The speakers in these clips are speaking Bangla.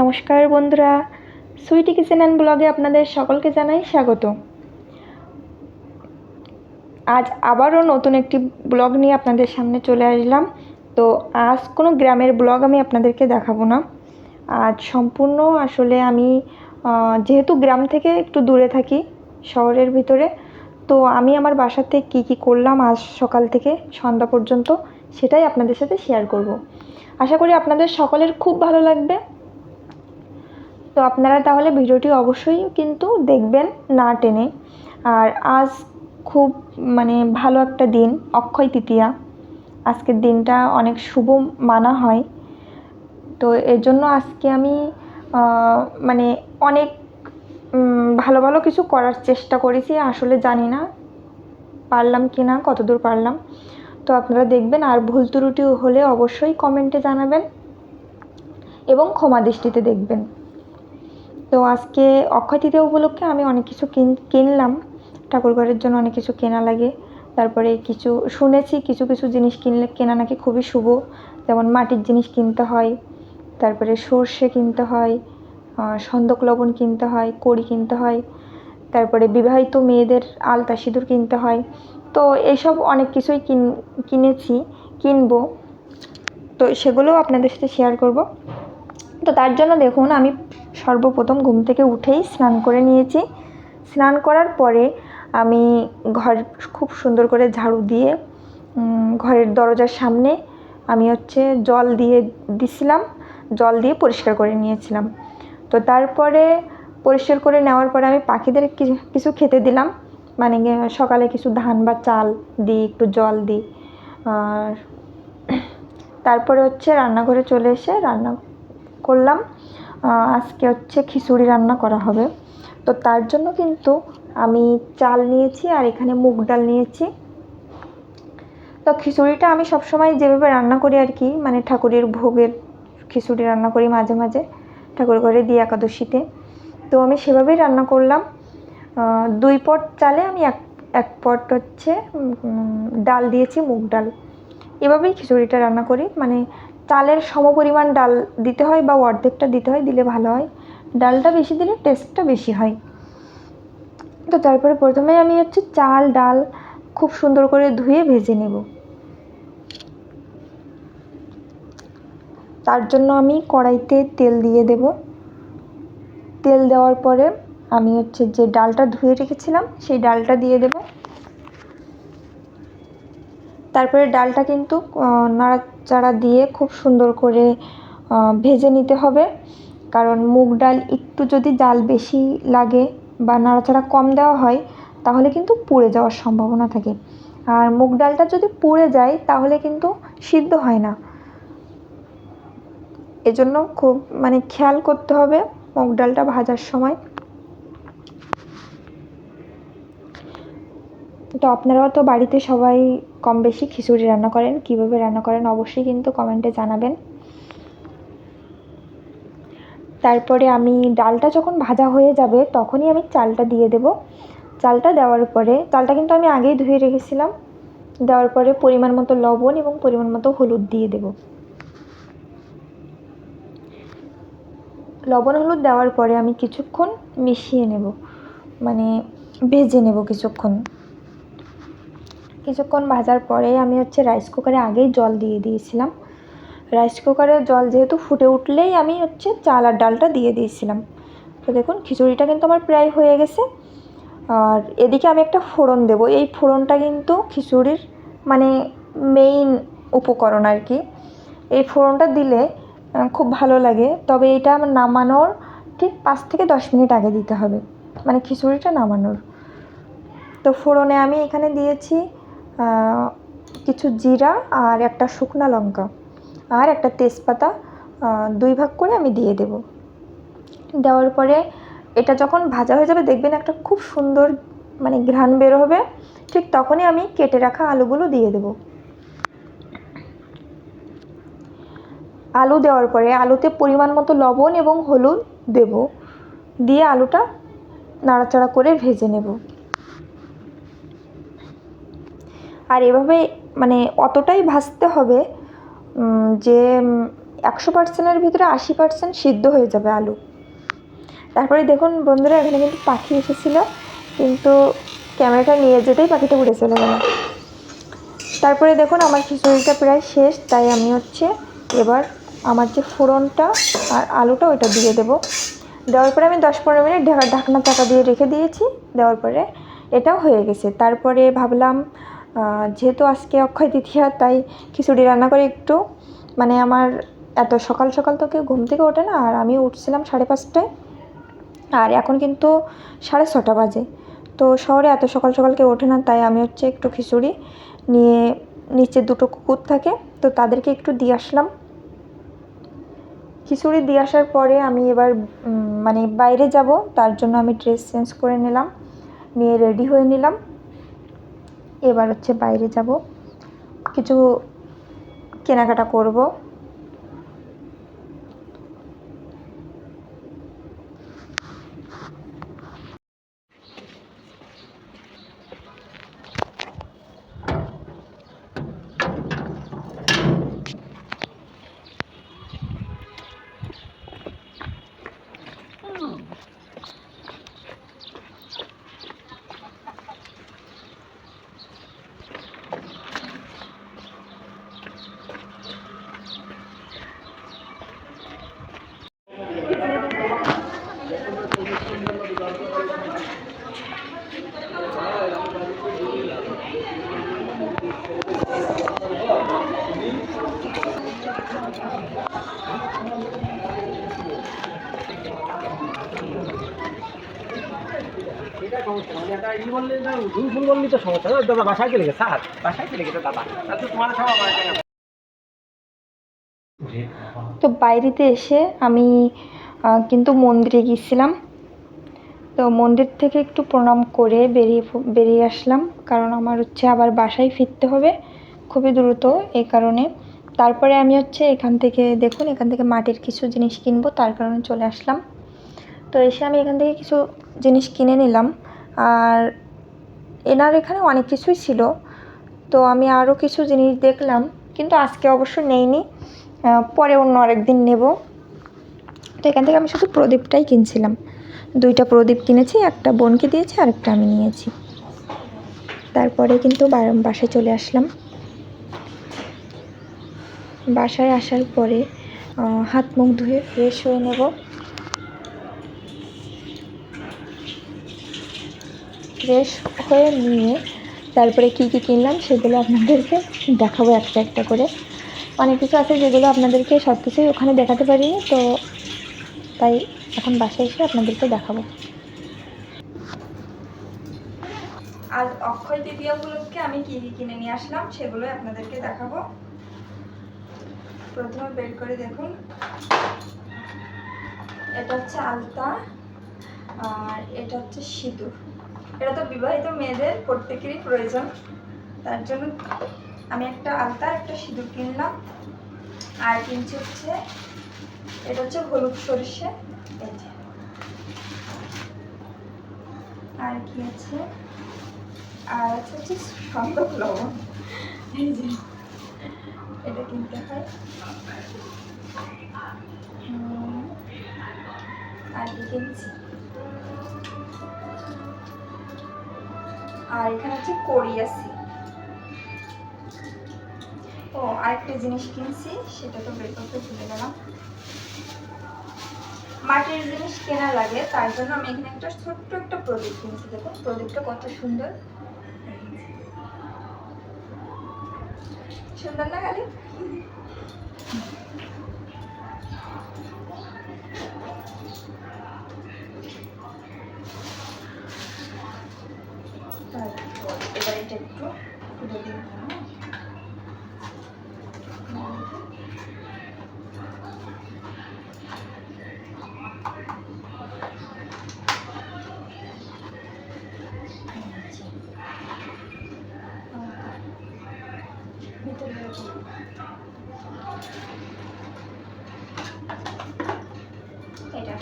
নমস্কার বন্ধুরা। সুইটি কিচেন অ্যান্ড ব্লগে আপনাদের সকলকে জানাই স্বাগত। আজ আবারও নতুন একটি ব্লগ নিয়ে আপনাদের সামনে চলে আসলাম। তো আজ কোনো গ্রামের ব্লগ আমি আপনাদেরকে দেখাবো না। আজ সম্পূর্ণ আসলে আমি যেহেতু গ্রাম থেকে একটু দূরে থাকি, শহরের ভিতরে, তো আমি আমার বাসাতে কী কী করলাম আজ সকাল থেকে সন্ধ্যা পর্যন্ত সেটাই আপনাদের সাথে শেয়ার করব। আশা করি আপনাদের সকলের খুব ভালো লাগবে। তো আপনারা তাহলে ভিডিওটি অবশ্যই কিন্তু দেখবেন না টেনে। আর আজ খুব মানে ভালো একটা দিন, অক্ষয় তৃতীয়া। আজকের দিনটা অনেক শুভ মানা হয়। তো এর জন্য আজকে আমি মানে অনেক ভালো ভালো কিছু করার চেষ্টা করেছি, আসলে জানি না পারলাম কি না কতদূর পারলাম। তো আপনারা দেখবেন, আর ভুল ত্রুটি হলে অবশ্যই কমেন্টে জানাবেন এবং ক্ষমা দৃষ্টিতে দেখবেন। তো আজকে অক্ষয় তৃতীয়া উপলক্ষে আমি অনেক কিছু কিন, কিনলাম। ঠাকুরঘরের জন্য অনেক কিছু কেনা লাগে। তারপরে কিছু শুনেছি, কিছু কিছু জিনিস কিনলে, কেনা নাকি খুবই শুভ। যেমন মাটির জিনিস কিনতে হয়, তারপরে সর্ষে কিনতে হয় সন্দক লবণ কিনতে হয়, কড়ি কিনতে হয়, তারপরে বিবাহিত মেয়েদের আলতা সিঁদুর কিনতে হয়। তো এইসব অনেক কিছুই কিন, কিনেছি, কিনবো। তো সেগুলোও আপনাদের সাথে শেয়ার করব। তো তার জন্য দেখুন, আমি সর্বপ্রথম ঘুম থেকে উঠেই স্নান করে নিয়েছি। স্নান করার পরে আমি ঘর খুব সুন্দর করে ঝাড়ু দিয়ে ঘরের দরজার সামনে আমি হচ্ছে জল দিয়ে দিছিলাম, জল দিয়ে পরিষ্কার করে নিয়েছিলাম। তো তারপরে পরিষ্কার করে নেওয়ার পরে আমি পাখিদের কিছু খেতে দিলাম। মানে সকালে কিছু ধান বা চাল দিই, একটু জল দিই। আর তারপরে হচ্ছে রান্নাঘরে চলে এসে রান্না করলাম। আজকে হচ্ছে খিচুড়ি রান্না করা হবে। তো তার জন্য কিন্তু আমি চাল নিয়েছি আর এখানে মুগ ডাল নিয়েছি। তো খিচুড়িটা আমি সবসময় যেভাবে রান্না করি আর কি মানে ঠাকুরের ভোগের খিচুড়ি রান্না করি মাঝে মাঝে, ঠাকুর ঘরে দিই একাদশীতে। তো আমি সেভাবেই রান্না করলাম। দুই পট চালে আমি এক এক পট হচ্ছে ডাল দিয়েছি, মুগ ডাল। এভাবেই খিচুড়িটা রান্না করি। মানে চালের সমপরিমাণ ডাল দিতে হয় বা অর্ধেকটা দিতে হয়, দিলে ভালো হয়। ডালটা বেশি দিলে টেস্টটা বেশি হয়। তো তারপরে প্রথমে আমি হচ্ছে চাল, ডাল খুব সুন্দর করে ধুয়ে ভেজে নেব। তার জন্য আমি কড়াইতে তেল দিয়ে দেব। তেল দেওয়ার পরে আমি হচ্ছে যে ডালটা ধুয়ে রেখেছিলাম, সেই ডালটা দিয়ে দেব। তারপরে ডালটা কিন্তু নাড়াচাড়া দিয়ে খুব সুন্দর করে ভেজে নিতে হবে। কারণ মুগ ডাল একটু যদি ডাল বেশি লাগে বা নাড়াচাড়া কম দেওয়া হয়, তাহলে কিন্তু পুড়ে যাওয়ার সম্ভাবনা থাকে। আর মুগ ডালটা যদি পুড়ে যায়, তাহলে কিন্তু সিদ্ধ হয় না। এজন্য খুব মানে খেয়াল করতে হবে মুগ ডালটা ভাজার সময়। তো আপনারাও তো বাড়িতে সবাই কম বেশি খিচুড়ি রান্না করেন, কীভাবে রান্না করেন অবশ্যই কিন্তু কমেন্টে জানাবেন। তারপরে আমি ডালটা যখন ভাজা হয়ে যাবে তখনই আমি চালটা দিয়ে দেব। চালটা দেওয়ার পরে, চালটা কিন্তু আমি আগেই ধুয়ে রেখেছিলাম। দেওয়ার পরে পরিমাণ মতো লবণ এবং পরিমাণ মতো হলুদ দিয়ে দেব। লবণ হলুদ দেওয়ার পরে আমি কিছুক্ষণ মিশিয়ে নেব মানে ভেজে নেব কিছুক্ষণ। কিছুক্ষণ ভাজার পরে আমি হচ্ছে রাইস কুকারে আগেই জল দিয়ে দিয়েছিলাম। রাইস কুকারে জল যেহেতু ফুটে উঠলেই আমি হচ্ছে চাল আর ডালটা দিয়ে দিয়েছিলাম। তো দেখুন, খিচুড়িটা কিন্তু আমার প্রায় হয়ে গেছে। আর এদিকে আমি একটা ফোড়ন দেব। এই ফোড়নটা কিন্তু খিচুড়ির মানে মেইন উপকরণ আর কি। এই ফোড়নটা দিলে খুব ভালো লাগে। তবে এটা আমার নামানোর ঠিক পাঁচ থেকে দশ মিনিট আগে দিতে হবে। মানে খিচুড়িটা নামানোর। তো ফোড়নে আমি এখানে দিয়েছি কিছু জিরা আর একটা শুকনা লঙ্কা আর একটা তেজপাতা দুই ভাগ করে আমি দিয়ে দেব। দেওয়ার পরে এটা যখন ভাজা হয়ে যাবে, দেখবেন একটা খুব সুন্দর মানে ঘ্রাণ বের হবে। ঠিক তখনই আমি কেটে রাখা আলুগুলো দিয়ে দেব। আলু দেওয়ার পরে আলুতে পরিমাণ মতো লবণ এবং হলুদ দেব। দিয়ে আলুটা নাড়াচাড়া করে ভেজে নেব। আর এভাবে মানে অতটাই ভাজতে হবে যে একশো পার্সেন্টের ভিতরে আশি পার্সেন্ট সিদ্ধ হয়ে যাবে আলু। তারপরে দেখুন বন্ধুরা, এখানে কিন্তু পাখি এসেছিল, কিন্তু ক্যামেরাটা নিয়ে যেতেই পাখিটা উড়ে চলে গেল। তারপরে দেখুন আমার খিচুড়িটা প্রায় শেষ, তাই আমি হচ্ছে এবার আমার যে ফোড়নটা আর আলুটা ওইটা দিয়ে দেবো। দেওয়ার পরে আমি দশ পনেরো মিনিট ঢাকা ঢাকনা চাকা দিয়ে রেখে দিয়েছি, দেওয়ার পরে এটাও হয়ে গেছে। তারপরে ভাবলাম যেহেতু আজকে অক্ষয় তৃতীয়া তাই খিচুড়ি রান্না করে একটু মানে আমার এত সকাল সকাল তো কেউ ঘুম থেকে ওঠে না, আর আমি উঠছিলাম সাড়ে পাঁচটায়, আর এখন কিন্তু সাড়ে ছটা বাজে। তো শহরে এত সকাল সকাল কেউ ওঠে না, তাই আমি হচ্ছে একটু খিচুড়ি নিয়ে নিচে দুটো কুকুর থাকে, তো তাদেরকে একটু দিয়ে আসলাম। খিচুড়ি দিয়ে আসার পরে আমি এবার মানে বাইরে যাব, তার জন্য আমি ড্রেস চেঞ্জ করে নিলাম, নিয়ে রেডি হয়ে নিলাম। এবার হচ্ছে বাইরে যাব। কিছু কেনাকাটা করব। তো তো বাইরেতে এসে আমি কিন্তু মন্দিরে গিয়েছিলাম। তো মন্দির থেকে একটু প্রণাম করে বেরিয়ে বেরিয়ে আসলাম। কারণ আমার হচ্ছে আবার বাসায় ফিরতে হবে খুবই দ্রুত এই কারণে। তারপরে আমি হচ্ছে এখান থেকে, দেখুন, এখান থেকে মাটির কিছু জিনিস কিনবো, তার কারণে চলে আসলাম। তো এসে আমি এখান থেকে কিছু জিনিস কিনে নিলাম। আর এনার এখানে অনেক কিছুই ছিল। তো আমি আরও কিছু জিনিস দেখলাম, কিন্তু আজকে অবশ্য নেইনি। পরে অন্য আরেকদিন নেব। তো এখান থেকে আমি শুধু প্রদীপটাই কিনছিলাম। দুইটা প্রদীপ কিনেছি, একটা বোনকে দিয়েছি, আরেকটা আমি নিয়েছি। তারপরে কিন্তু বাসায় চলে আসলাম। বাসায় আসার পরে হাত মুখ ধুয়ে ফ্রেশ হয়ে নেব। ফ্রেশ হয়ে নিয়ে তারপরে কী কী কিনলাম সেগুলো আপনাদেরকে দেখাবো একটা একটা করে। অনেক কিছু আছে যেগুলো আপনাদেরকে সব কিছুই ওখানে দেখাতে পারিনি, তো তাই এখন বাসায় এসে আপনাদেরকে দেখাবো। আজ অক্ষয় তৃতীয়া উপলক্ষে আমি কী কী কিনে নিয়ে আসলাম সেগুলোই আপনাদেরকে দেখাবো। প্রথমে বের করে দেখুন। এটা হচ্ছে আলতা, আর এটা হচ্ছে সিঁদুর। এটা তো বিবাহিত মেয়েদের প্রত্যেকেরই প্রয়োজন। তার জন্য আমি একটা আলতা, একটা সিঁদুর কিনলাম। আর কিনছি হচ্ছে, এটা হচ্ছে হলুদ সরিষে। আর কি আছে? আর আছে হচ্ছে সন্দক লবণ। এই যে। এটা কিনতে হয়। আর কি কিনছি? আর এখানে হচ্ছে কোরিয়াসি ও, আরেকটা জিনিস কিনছি, সেটা তো বের করতে ভুলে গেলাম। মাটির জিনিস কেনা লাগে, তার জন্য আমি এখানে একটা ছোট্ট একটা প্রদীপ কিনছি, দেখুন, প্রদীপটা কত সুন্দর। সুন্দর না গালি এটা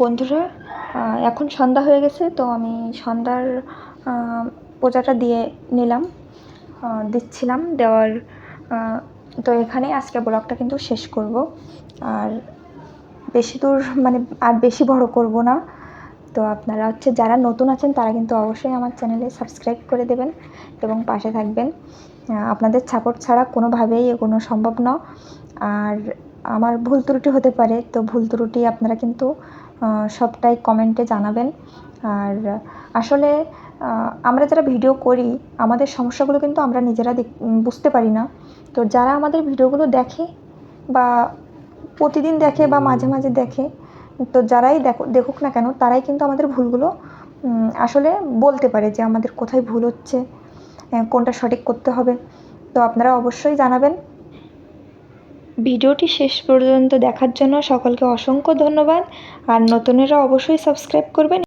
বন্ধুরা এখন সন্ধ্যা হয়ে গেছে তো আমি সন্ধ্যার পূজাটা দিয়ে নিলাম। দিচ্ছিলাম, দেওয়ার তো এখানে আজকে ব্লগটা কিন্তু শেষ করব। আর বেশি দূর মানে আর বেশি বড় করব না। তো আপনারা হচ্ছে যারা নতুন আছেন, তারা কিন্তু অবশ্যই আমার চ্যানেলে সাবস্ক্রাইব করে দেবেন এবং পাশে থাকবেন। আপনাদের সাপোর্ট ছাড়া কোনোভাবেই এগোনো সম্ভব না। আর আমার ভুল ত্রুটি হতে পারে, তো ভুল ত্রুটি আপনারা কিন্তু সবটাই কমেন্টে জানাবেন। আর আসলে আমরা যারা ভিডিও করি, আমাদের সমস্যাগুলো কিন্তু আমরা নিজেরা বুঝতে পারি না। তো যারা আমাদের ভিডিওগুলো দেখে বা প্রতিদিন দেখে বা মাঝে মাঝে দেখে, তো যারাই দেখো, দেখুক না কেন, তারাই কিন্তু আমাদের ভুলগুলো আসলে বলতে পারে যে আমাদের কোথায় ভুল হচ্ছে কোনটা সঠিক করতে হবে। তো আপনারা অবশ্যই জানাবেন। ভিডিওটি শেষ পর্যন্ত দেখার জন্য সকলকে অসংখ্য ধন্যবাদ। আর নতুনেরা অবশ্যই সাবস্ক্রাইব করবেন।